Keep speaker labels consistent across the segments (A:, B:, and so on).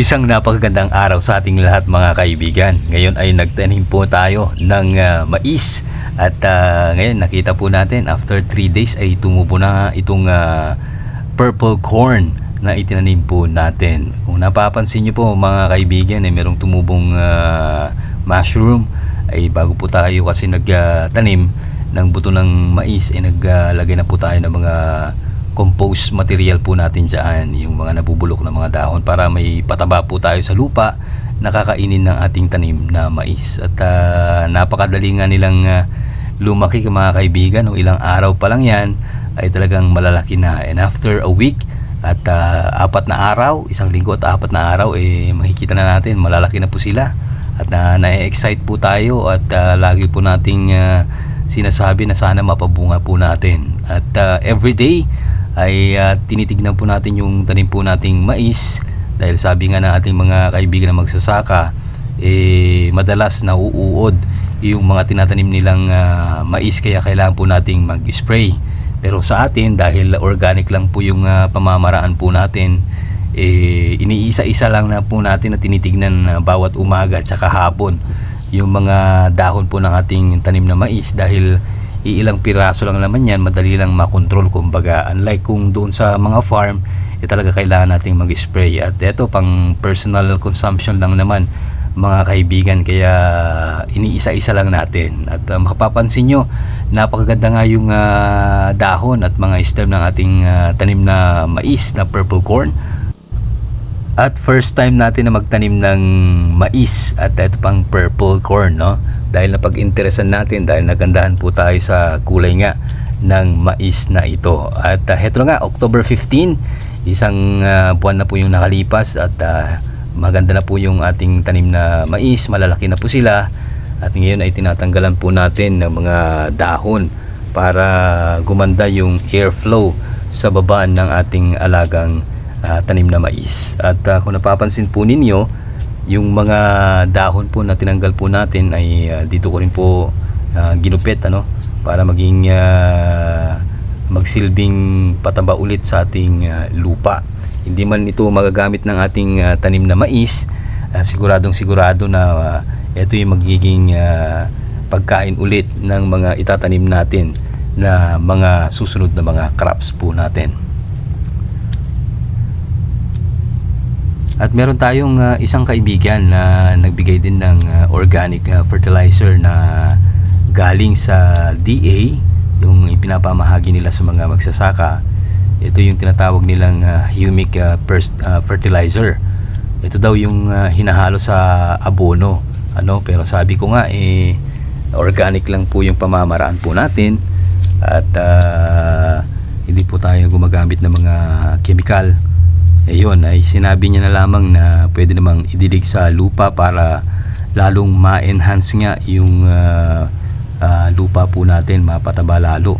A: Isang napakagandang araw sa ating lahat mga kaibigan. Ngayon ay nagtanim po tayo ng ah, mais. At ah, ngayon nakita po natin after 3 days ay tumubo na itong ah, purple corn na itinanim po natin. Kung napapansin nyo po mga kaibigan ay merong tumubong ah, mushroom ay bago po tayo kasi nagtanim ng buto ng mais ay naglagay na po tayo ng mga compost material po natin dyan yung mga nabubulok na mga dahon para may pataba po tayo sa lupa nakakainin ng ating tanim na mais. At ah, napakadali nga nilang ah, lumaki mga kaibigan o ilang araw pa lang yan ay talagang malalaki na. And after a week at ah, apat na araw isang linggo at apat na araw eh makikita na natin malalaki na po sila. At na na-excite po tayo at ah, lagi po nating ah, sinasabi na sana mapabunga po natin. At ah, everyday ay ah, tinitignan po natin yung tanim po nating mais dahil sabi nga ng ating mga kaibigan na magsasaka eh madalas nauuod yung mga tinatanim nilang ah, mais. Kaya kailangan po nating mag-spray. Pero sa atin dahil organic lang po yung ah, pamamaraan po natin eh, iniisa-isa lang na po natin na tinitignan na bawat umaga at saka hapon yung mga dahon po ng ating tanim na mais dahil iilang piraso lang naman yan madali lang makontrol kumbaga. Unlike kung doon sa mga farm eh talaga kailangan nating mag-spray. At eto pang personal consumption lang naman mga kaibigan. Kaya iniisa-isa lang natin. At uh, makapapansin nyo napakaganda nga yung ah, dahon at mga stem ng ating ah, tanim na mais na purple corn at first time natin na magtanim ng mais at ito pang purple corn no? Dahil napag-interesan natin dahil nagandahan po tayo sa kulay nga ng mais na ito. At uh, heto nga October 15 isang ah, buwan na po yung nakalipas at ah, maganda na po yung ating tanim na mais malalaki na po sila. At ngayon ay tinatanggalan po natin ng mga dahon para gumanda yung airflow sa babaan ng ating alagang ah, tanim na mais. At ah, kung napapansin po ninyo, yung mga dahon po na tinanggal po natin ay ah, dito ko rin po ah, ginupit ano para maging ah, magsilbing pataba ulit sa ating ah, lupa. Hindi man ito magagamit ng ating ah, tanim na mais, ah, siguradong sigurado na ah, ito yung magiging ah, pagkain ulit ng mga itatanim natin na mga susunod na mga crops po natin. At meron tayong ah, isang kaibigan na nagbigay din ng ah, organic ah, fertilizer na galing sa DA, yung ipinapamahagi nila sa mga magsasaka. Ito yung tinatawag nilang ah, humic ah, pers- ah, fertilizer. Ito daw yung ah, hinahalo sa abono. Ano, pero sabi ko nga eh organic lang po yung pamamaraan po natin at ah, hindi po tayo gumagamit ng mga chemical ayun ay sinabi niya na lamang na pwede namang idilig sa lupa para lalong ma-enhance nga yung ah, ah, lupa po natin mapataba lalo.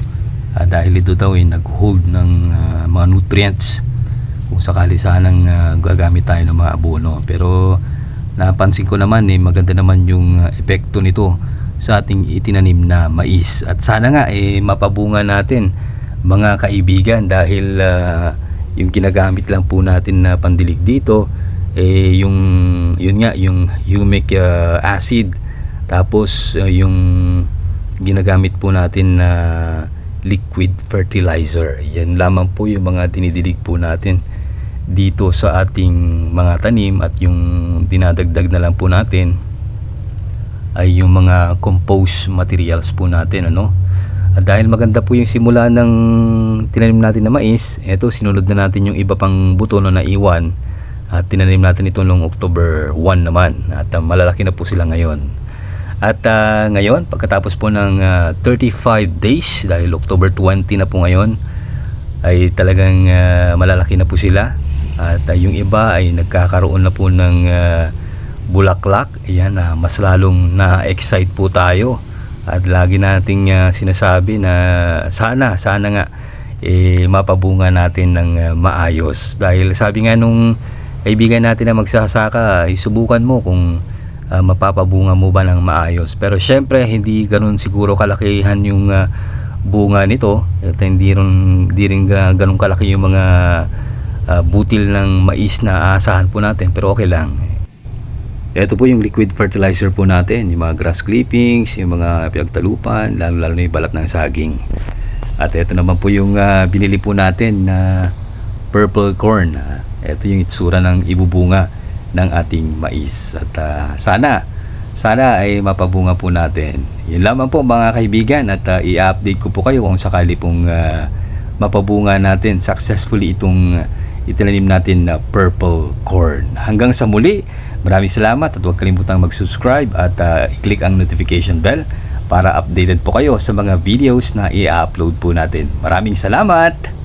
A: Ah, dahil ito daw ay nag-hold ng ah, mga nutrients kung sakali sanang ah, gagamit tayo ng mga abono. Pero napansin ko naman eh maganda naman yung epekto nito sa ating itinanim na mais. At sana nga eh mapabunga natin mga kaibigan dahil ah, yung ginagamit lang po natin na pandilig dito eh yung yun nga yung humic ah, acid. Tapos ah, yung ginagamit po natin na liquid fertilizer. Yan lamang po yung mga dinidilig po natin dito sa ating mga tanim at yung dinadagdag na lang po natin ay yung mga compost materials po natin ano at dahil maganda po yung simula ng tinanim natin na mais eto sinunod na natin yung iba pang buto na naiwan. At tinanim natin ito noong October 1 naman. At uh, malalaki na po sila ngayon. At uh, ngayon pagkatapos po ng uh, 35 days dahil October 20 na po ngayon ay talagang uh, malalaki na po sila. At uh, yung iba ay nagkakaroon na po ng uh, bulaklak. Ayan na mas lalong na-excite po tayo at lagi nating uh, sinasabi na sana sana nga eh, mapabunga natin ng uh, maayos. Dahil sabi nga nung kaibigan natin na magsasaka ay subukan mo kung uh, mapapabunga mo ba ng maayos. Pero syempre hindi ganun siguro kalakihan yung uh, bunga nito. At hindi rin, hindi rin ga- ganun kalaki yung mga ah, butil ng mais na aasahan po natin. Pero okay lang. Ito po yung liquid fertilizer po natin, yung mga grass clippings, yung mga pinagtalupan, lalo-lalo na yung balat ng saging. At ito naman po yung ah, binili po natin na purple corn. Ito yung itsura ng ibubunga ng ating mais. At ah, sana, sana ay mapabunga po natin. Yun lamang po mga kaibigan at ah, i-update ko po kayo kung sakali pong ah, mapabunga natin successfully itong ah, itinanim natin na purple corn. Hanggang sa muli, maraming salamat at huwag kalimutang mag-subscribe at ah, i-click ang notification bell para updated po kayo sa mga videos na i-upload po natin. Maraming salamat!